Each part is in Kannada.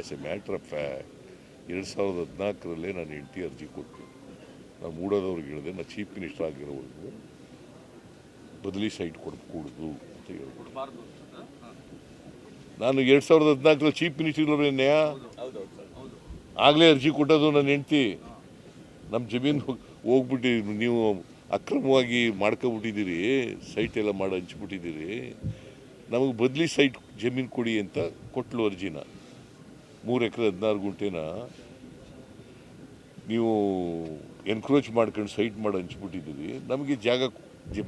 As a matter of fact ಎರಡು ಸಾವಿರದ ಹದಿನಾಲ್ಕರಲ್ಲೇ ನಾನು ಹೆಂಡತಿ ಅರ್ಜಿ ಕೊಟ್ಟು ನಾನು ಮೂಡೋದವ್ರಿಗೆ ಹೇಳಿದೆ ನಾನು ಚೀಫ್ ಮಿನಿಸ್ಟರ್ ಆಗಿರೋವರೆಗೂ ಬದಲಿ ಸೈಟ್ ಕೊಡಕೂಡ್ದು ಅಂತ ಹೇಳ್ಬೋದು. ನಾನು ಎರಡು ಸಾವಿರದ ಹದಿನಾಲ್ಕರಲ್ಲಿ ಚೀಫ್ ಮಿನಿಸ್ಟರ್ ಹೌದು ಆಗಲೇ ಅರ್ಜಿ ಕೊಟ್ಟದು ನನ್ನ ಹೆಂಡ್ತಿ. ನಮ್ಮ ಜಮೀನು ಹೋಗ್ಬಿಟ್ಟು ನೀವು ಅಕ್ರಮವಾಗಿ ಮಾಡ್ಕೊಬಿಟ್ಟಿದ್ದೀರಿ, ಸೈಟ್ ಎಲ್ಲ ಮಾಡಿ ಹಂಚ್ಬಿಟ್ಟಿದ್ದೀರಿ. ನಮಗೆ ಬದಲಿ ಸೈಟ್ ಜಮೀನು ಕೊಡಿ ಅಂತ ಕೊಟ್ಲು ಅರ್ಜಿನ. ಮೂರು ಎಕರೆ ಹದಿನಾರು ಗುಂಟೆನ ನೀವು ಎನ್ಕ್ರೋಚ್ ಮಾಡ್ಕೊಂಡು ಸೈಟ್ ಮಾಡಿ ಹಂಚ್ಬಿಟ್ಟಿದ್ದೀವಿ ನಮಗೆ ಜಾಗ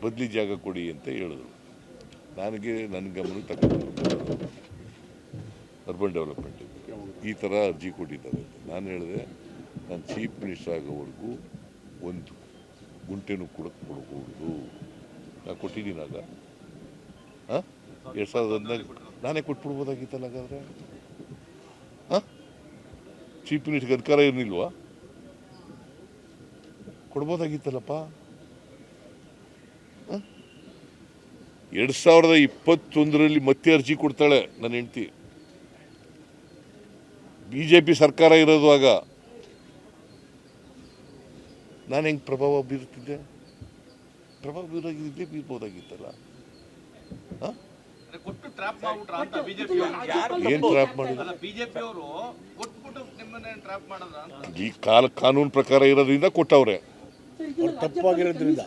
ಬದಲಿ ಜಾಗ ಕೊಡಿ ಅಂತ ಹೇಳಿದ್ರು. ನನಗೆ ನನ್ನ ಗಮನಕ್ಕೆ ತಗೊಂಡು ಅರ್ಬನ್ ಡೆವಲಪ್ಮೆಂಟ್ ಈ ಥರ ಅರ್ಜಿ ಕೊಟ್ಟಿದ್ದಾರೆ ನಾನು ಹೇಳಿದೆ, ನಾನು ಚೀಫ್ ಮಿನಿಸ್ಟರ್ ಆಗೋವರೆಗೂ ಒಂದು ಗುಂಟೆನೂ ಕೂಡ ಕೊಡಬಹುದು ನಾನು ಕೊಟ್ಟಿದ್ದೀನಿ ಹಾಂ? ಎರಡು ಸಾವಿರದ ಹದಿನಾಲ್ಕು ನಾನೇ ಕೊಟ್ಬಿಡ್ಬೋದಾಗಿತ್ತಲ್ಲ ಹಾಗಾದ್ರೆ? ಚೀಫ್ ಮಿನಿಸ್ಟರ್ಗೆ ಅಧಿಕಾರ ಇರಲಿಲ್ವಾ ಕೊಡ್ಬೋದಾಗಿತ್ತಲ್ಲಪ್ಪ? ಎರಡು ಸಾವಿರದ ಇಪ್ಪತ್ತೊಂದರಲ್ಲಿ ಮತ್ತೆ ಅರ್ಜಿ ಕೊಡ್ತಾಳೆ ನನ್ನ ಹೆಂಡ್ತಿ. ಬಿ ಜೆ ಪಿ ಸರ್ಕಾರ ಇರೋದು ಆಗ. ನಾನು ಹೆಂಗೆ ಪ್ರಭಾವ ಬೀರುತ್ತಿದ್ದೆ? ಪ್ರಭಾವ ಬೀರಾಗಿದ್ದೆ ಬೀರ್ಬೋದಾಗಿತ್ತಲ್ಲ. ಹಾಂ? ಕೊಟ್ಟು ಟ್ರ್ಯಾಪ್ ಮಾಡ್ಬಿಟ್ರ ಅಂತ ಬಿಜೆಪಿ ಏನು ಟ್ರಾಪ್ ಮಾಡಿದ್ರು? ಈ ಕಾಲ ಕಾನೂನು ಪ್ರಕಾರ ಇರೋದ್ರಿಂದ ಕೊಟ್ಟವ್ರೆ. ತಪ್ಪಾಗಿರೋದ್ರಿಂದ.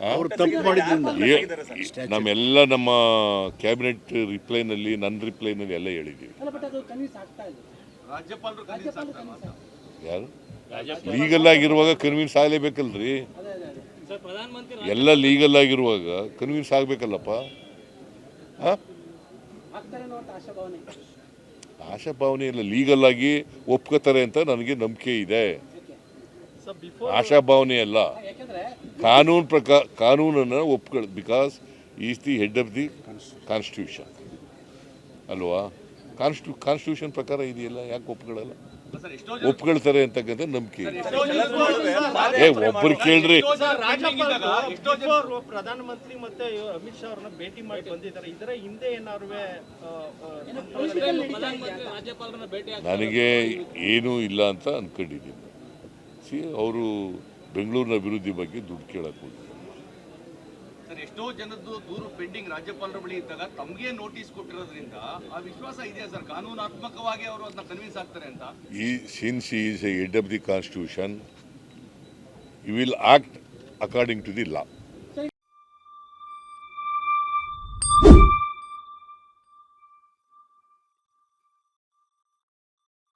ಆ? ಅವ್ರು ತಪ್ಪು ಮಾಡಿದ್ರಿಂದ. ಏ- ನಮ್ಮೆಲ್ಲ ನಮ್ಮ ಕ್ಯಾಬಿನೆಟ್ ರಿಪ್ಲೈನಲ್ಲಿ ನನ್ನ ರಿಪ್ಲೈನಲ್ಲಿ ಎಲ್ಲ ಹೇಳಿದ್ದೀವಿ. ಯಾರು? ಲೀಗಲ್ ಆಗಿರುವಾಗ ಕನ್ವಿನ್ಸ್ ಆಗಲೇಬೇಕಲ್ರಿ? ಎಲ್ಲ ಲೀಗಲ್ ಆಗಿರುವಾಗ ಕನ್ವಿನ್ಸ್ ಆಗಬೇಕಲ್ಲಪ್ಪ? ಹಾಂ ಆಶಾಭಾವನೆ ಇಲ್ಲ ಲೀಗಲ್ ಆಗಿ ಒಪ್ಕೋತಾರೆ ಅಂತ ನನಗೆ ನಂಬಿಕೆ ಇದೆ. ಆಶಾ ಆಶಾಭಾವನೆ ಅಲ್ಲ. ಕಾನೂನು ಪ್ರಕಾರ ಕಾನೂನನ್ನು ಒಪ್ಕೊಳ್ because is the head of the constitution ಅಲ್ವಾ? ಕಾನ್ಸ್ಟಿಟ್ಯೂ ಕಾನ್ಸ್ಟಿಟ್ಯೂಷನ್ ಪ್ರಕಾರ ಇದೆಯಲ್ಲ? ಯಾಕೆ ಒಪ್ಕೊಳ್ಳಲ್ಲ? ಒಪ್ಕೊಳ್ತಾರೆ ಅಂತಕ್ಕಂಥ ನಂಬಿಕೆ ಏ ಒಬ್ಬರು ಕೇಳ್ರಿ. ಪ್ರಧಾನಮಂತ್ರಿ ಮತ್ತೆ ಅಮಿತ್ ಶಾ ಅವ್ರನ್ನ ಭೇಟಿ ಮಾಡಿ ಬಂದಿದ್ದಾರೆ. ಇದರ ಹಿಂದೆ ಏನಾದ್ರು ನನಗೆ ಏನೂ ಇಲ್ಲ ಅಂತ ಅನ್ಕೊಂಡಿದ್ದೀನಿ. ಸಿ ಅವರು ಬೆಂಗಳೂರಿನ ಅಭಿವೃದ್ಧಿ ಬಗ್ಗೆ ದುಡ್ಡು ಕೇಳಕ್ಕೆ ಹೋಗಿದ್ದಾರೆ ಸರ್, ಎಷ್ಟೋ ಜನದ್ದು ದೂರು ಪೆಂಡಿಂಗ್ ರಾಜ್ಯಪಾಲರ ಬಳಿ ಇದ್ದಾಗ ತಮಗೆ ನೋಟಿಸ್ ಕೊಟ್ಟಿರೋದ್ರಿಂದ ಆ ವಿಶ್ವಾಸ ಇದೆಯಾ ಸರ್? ಕಾನೂನಾತ್ಮಕವಾಗಿ ಅವರು ಅದನ್ನ ಕನ್ವಿನ್ಸ್ ಆಗ್ತಾರೆ ಅಂತ. ಈ since is a head of the constitution you will act according to the law